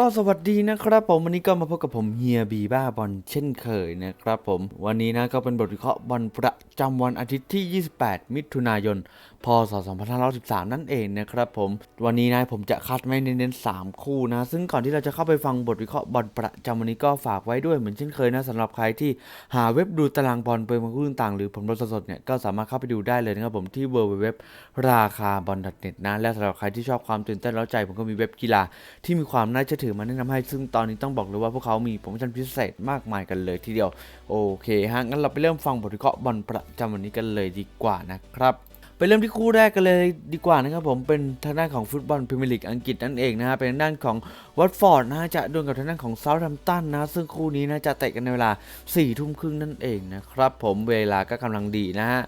ก็สวัสดีนะครับผมวันนี้ก็มาพบกับผมเฮียบีบ้าบอลเช่นเคยนะครับผมวันนี้นะก็เป็นบทวิเคราะห์บอลประจำวันอาทิตย์ที่ 28 มิถุนายนพศ 2513 นั่นเองนะครับผม วันนี้นะผมจะคัดไม่เน้นๆ3คู่นะ ซึ่งก่อนที่เราจะเข้าไปฟังบทวิเคราะห์บอลประจำวันนี้ก็ฝากไว้ด้วยเหมือนเช่นเคยนะสำหรับใครที่หาเว็บดูตารางบอลเปิดมาคู่ต่างหรือผลบอลสดเนี่ยก็สามารถเข้าไปดูได้เลยนะครับผมที่ www ราคาบอล .net นะ และสำหรับใครที่ชอบความตื่นเต้นเร้าใจ ผมก็มีเว็บกีฬาที่มีความน่าเชื่อถือมาแนะนำให้ ซึ่งตอนนี้ต้องบอกเลยว่าพวกเขามีโปรโมชั่นพิเศษมากมายกันเลยทีเดียวโอเคฮะงั้นเราไปเริ่มฟังบทวิเคราะห์บอลประจำวันนี้กันเลยดีกว่านะครับ ไปเริ่มที่คู่แรกกันเลยดีกว่านะครับผมเป็นทางด้านของฟุตบอลพรีเมียร์ลีกอังกฤษนั่นเองนะฮะเป็นทางด้านของวัตฟอร์ดนะฮะจะดวลกับทางด้านของเซาท์แฮมป์ตันนะซึ่งคู่นี้นะจะเตะกันในเวลา4ี่ทุ่มครึ่งนั่นเองนะครับผมเวลาก็กำลังดีนะฮะ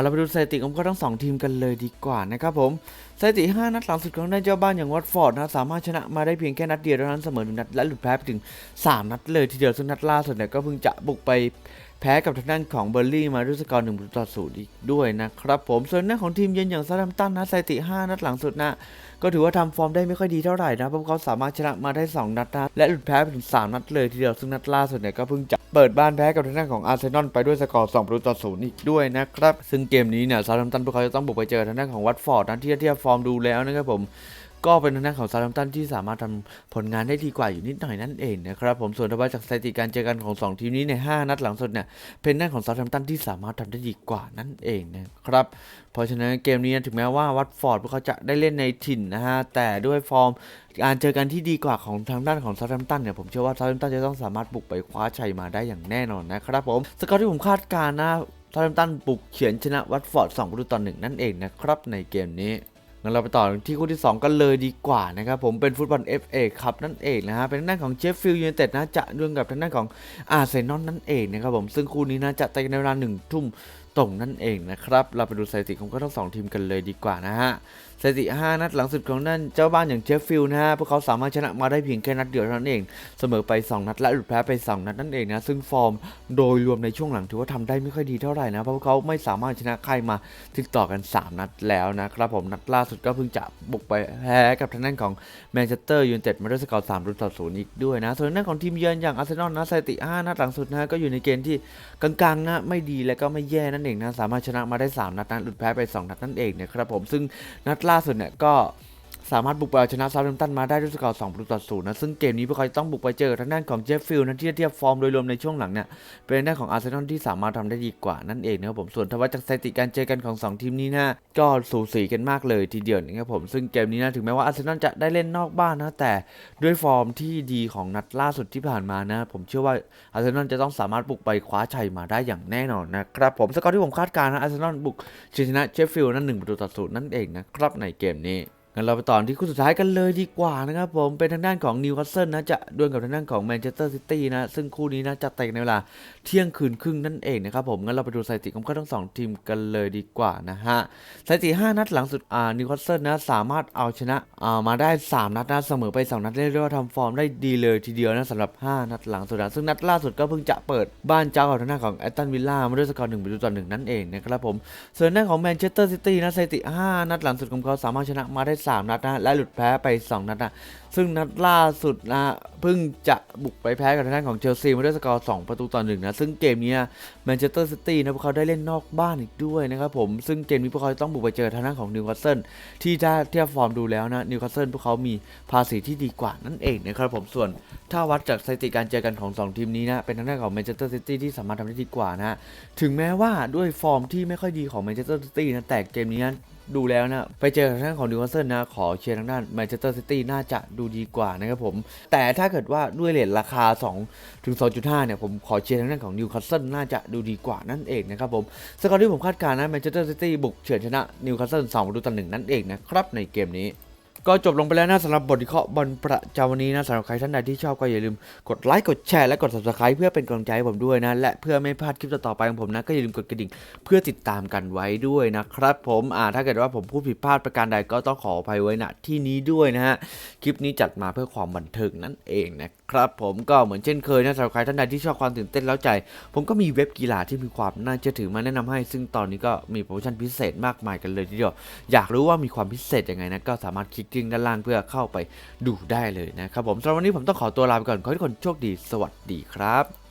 เราไปดูสถิติของพวกทั้งสองทีมกันเลยดีกว่านะครับผมสถิติ 5 นัดหลังสุดของด้านเจ้าบ้านอย่างวัตฟอร์ดนะสามารถชนะมาได้เพียงแค่นัดเดียวเท่านั้นเสมอหนึ่งนัดและหลุดแพ้ไปถึง 3 นัดเลยทีเดียวซึ่งนัดล่าสุดเนี่ยก็เพิ่งจะบุกไปแพ้กับทางด้านของเบอร์ลี่มาด้วยสกอร์1ประตูต่อศูนย์อีกด้วยนะครับผมส่วนหน้าของทีมเยือนอย่างซาดัมตันนะสถิติ 5 นัดหลังสุดนะก็ถือว่าทำฟอร์มได้ไม่ค่อยดีเท่าไหร่นะเพราะเขาสามารถชนะมาได้ 2 นัดนะและหลุดแพ้ไปถึง 3 นัดเลยทีเดียวซึ่งนัดล่าสุดเนี่ยก็เพิ่งจะเปิดบ้านแพ้กับทางด้านของอาร์เซนอลไปด้วยสกอร์2ประตูต่อศูนย์อีกด้วยนะครับซึ่งเกมนี้เนี่ยซาดัมตันพวกเขาจะต้องบุกไปเจอทางด้านของวัตฟอร์ดนะที่เทียบฟอร์มดูแล้วนะครับผม ก็เป็นทางด้านของซาดัมตันที่สามารถทำผลงานได้ดีกว่าอยู่นิดหน่อยนั่นเองนะครับผมส่วนทว่าจากสถิติการเจอกันของ 2 ทีมนี้ใน 5 นัดหลังสุดเนี่ยเป็นด้านของซาดัมตันที่สามารถทำได้ดีกว่านั่นเองนะครับเพราะฉะนั้นเกมนี้ถึงแม้ว่าวัตฟอร์ดพวกเขาจะได้เล่นในถิ่นนะฮะแต่ด้วยฟอร์มการเจอกันที่ดีกว่าของทางด้านของซาดัมตันเนี่ยผมเชื่อว่าซาดัมตันจะต้องสามารถบุกไปคว้าชัยมาได้อย่างแน่นอนนะครับผมสกอร์ที่ผมคาดการณ์นะซาดัมตันบุกเฉียนชนะวัตฟอร์ด2ประตูต่อหนึ่งนั่นเองนะครับในเกมนี้ งั้นเราไปต่อที่คู่ที่ 2 กันเลยดีกว่านะครับผมเป็นฟุตบอล FA ครับนั่นเองนะฮะเป็นทางด้านของเชฟฟิลด์ยูไนเต็ดนะจะดวลกับทางด้านของอาร์เซนอลนั่นเองนะครับผมซึ่งคู่นี้นะจะเตะกันในเวลา1ทุ่ม ตรงนั่นเองนะครับ เราไปดูสถิติของทั้งสองทีมกันเลยดีกว่านะฮะสถิติ 5 นัดหลังสุดของนั่นเจ้าบ้านอย่างเชฟฟิลด์นะฮะพวกเขาสามารถชนะมาได้เพียงแค่นัดเดียวเท่านั้นเอง เสมอไป 2 นัดและหลุดแพ้ไป 2 นัดนั่นเองนะ ซึ่งฟอร์มโดยรวมในช่วงหลังถือว่าทำได้ไม่ค่อยดีเท่าไหร่นะ เพราะพวกเขาไม่สามารถชนะใครมาติดต่อกัน 3 นัดแล้วนะครับผมนัดล่าสุดก็เพิ่งจะบุกไปแพ้กับทางด้านของแมนเชสเตอร์ยูไนเต็ดมาด้วยสกอร์3ประตูต่อศูนย์อีกด้วยนะ ส่วนทางด้านของทีมเยือนอย่างอาร์เซนอลนะสถิติ 5 นัดหลังสุดนะก็อยู่ในเกณฑ์ที่กลางๆนะไม่ดีและก็ไม่แย่นั่นเองนะสามารถชนะมาได้ 3 นัดนะหลุดแพ้ไป 2 นัดนั่นเองนะครับผมซึ่งนัดล่าสุดเนี่ยก็ สามารถบุกไปเอาชนะซาร์แฮมตันมาได้ด้วยสกอร์2ประตูต่อศูนย์นะ ซึ่งเกมนี้พวกเขาจะต้องบุกไปเจอทางด้านของเจฟฟิลด์นะที่เทียบฟอร์มโดยรวมในช่วงหลังเนี่ย เป็นทางด้านของอาร์เซนอลที่สามารถทำได้ดีกว่านั่นเองนะครับผม ส่วนทว่าจากสถิติการเจอกันของ 2 ทีมนี้นะก็สูสีกันมากเลยทีเดียวนะครับผม ซึ่งเกมนี้นะถึงแม้ว่าอาร์เซนอลจะได้เล่นนอกบ้านนะแต่ด้วยฟอร์มที่ดีของนัดล่าสุดที่ผ่านมานะผมเชื่อว่าอาร์เซนอลจะต้องสามารถบุกไปคว้าชัยมาได้อย่างแน่นอนนะครับผมสกอร์ที่ผมคาดการณ์นะอาร์เซนอลบุกชนะเจฟฟิลด์นั้นหนึ่งประตูต่อศูนย์นั่นเองนะครับในเกมนี้ งั้นเราไปต่อที่คู่สุดท้ายกันเลยดีกว่านะครับผมเป็นทางด้านของนิวคาสเซิลนะจะดวลกับทางด้านของแมนเชสเตอร์ซิตี้นะซึ่งคู่นี้นะจะเตะในเวลาเที่ยงคืนครึ่งนั่นเองนะครับผมงั้นเราไปดูสถิติของทั้งสองทีมกันเลยดีกว่านะฮะสถิติ5นัดหลังสุดอ่านิวคาสเซิลนะสามารถเอาชนะอ่ามาได้ 3 นัดนะเสมอไป 2 นัดเรียกได้ว่าทำฟอร์มได้ดีเลยทีเดียวนะสำหรับ 5 นัดหลังสุดนะซึ่งนัดล่าสุดก็เพิ่งจะเปิดบ้านเจ้ากับทางด้านของแอตตันวิลล่ามาด้วยสกอร์1ประตูต่อ1นั่นเองนะครับผมส่วนด้าของแมนเชสเตอร์ซิตี้นะสถิติ5นัดหลังสุดของเขาสามารถชนะมาได้3 นัดนะและหลุดแพ้ไป 2 นัดนะซึ่งนัดล่าสุดนะเพิ่งจะบุกไปแพ้กับทางด้านของเชลซีมาด้วยสกอร์ 2 ประตูต่อ1นะซึ่งเกมนี้แมนเชสเตอร์ซิตี้นะพวกเขาได้เล่นนอกบ้านอีกด้วยนะครับผมซึ่งเกมนี้พวกเขาต้องบุกไปเจอทางด้านของนิวคาสเซิลที่ถ้าเทียบฟอร์มดูแล้วนะนิวคาสเซิลพวกเขามีภาษีที่ดีกว่านั่นเองนะครับผมส่วนถ้าวัดจากสถิติการเจอกันของ 2 ทีมนี้นะเป็นทางด้านของแมนเชสเตอร์ซิตี้ที่สามารถทำได้ดีกว่านะฮะถึงแม้ว่าด้วยฟอร์มที่ไม่ค่อยดีของแมนเชสเตอร์ซิตี้นะแต่เกมนี้นะ ดูแล้วนะ ไปเจอทางด้านของนิวคาสเซิลนะ ขอเชียร์ทางด้านแมนเชสเตอร์ซิตี้น่าจะดูดีกว่านะครับผม แต่ถ้าเกิดว่าด้วยเลทราคา 2 ถึง 2.5 เนี่ย ผมขอเชียร์ทางด้านของนิวคาสเซิลน่าจะดูดีกว่านั่นเองนะครับผม สกอร์ที่ผมคาดการณ์นะแมนเชสเตอร์ซิตี้บุกเฉือนชนะนิวคาสเซิล2ประตูต่อหนึ่งนั่นเองนะครับในเกมนี้ ก็จบลงไปแล้วนะสำหรับบทวิเคราะห์บอลประจำวันนี้นะสำหรับใครท่านใดที่ชอบก็อย่าลืมกดไลค์กดแชร์และกด subscribe เพื่อเป็นกำลังใจให้ผมด้วยนะ และเพื่อไม่พลาดคลิปต่อไปของผมนะ ก็อย่าลืมกดกระดิ่งเพื่อติดตามกันไว้ด้วยนะครับผมอ่าถ้าเกิดว่าผมพูดผิดพลาดประการใดก็ต้องขออภัยไว้ณที่นี้ด้วยนะฮะคลิปนี้จัดมาเพื่อความบันเทิงนั่นเองนะครับผมก็เหมือนเช่นเคยนะสำหรับใครท่านใดที่ชอบความตื่นเต้นแล้วใจ ผมก็มีเว็บกีฬาที่มีความน่าเชื่อถือมาแนะนำให้ ซึ่งตอนนี้ก็มีโปรโมชั่นพิเศษมากมายกันเลยทีเดียวอยากรู้ว่ามีความพิเศษยังไงนะก็สามารถคลิกลิงด้านล่างเพื่อเข้าไปดูได้เลยนะครับผมสำหรับวันนี้ผมต้องขอตัวลาไปก่อนขอให้ทุกคนโชคดีสวัสดีครับ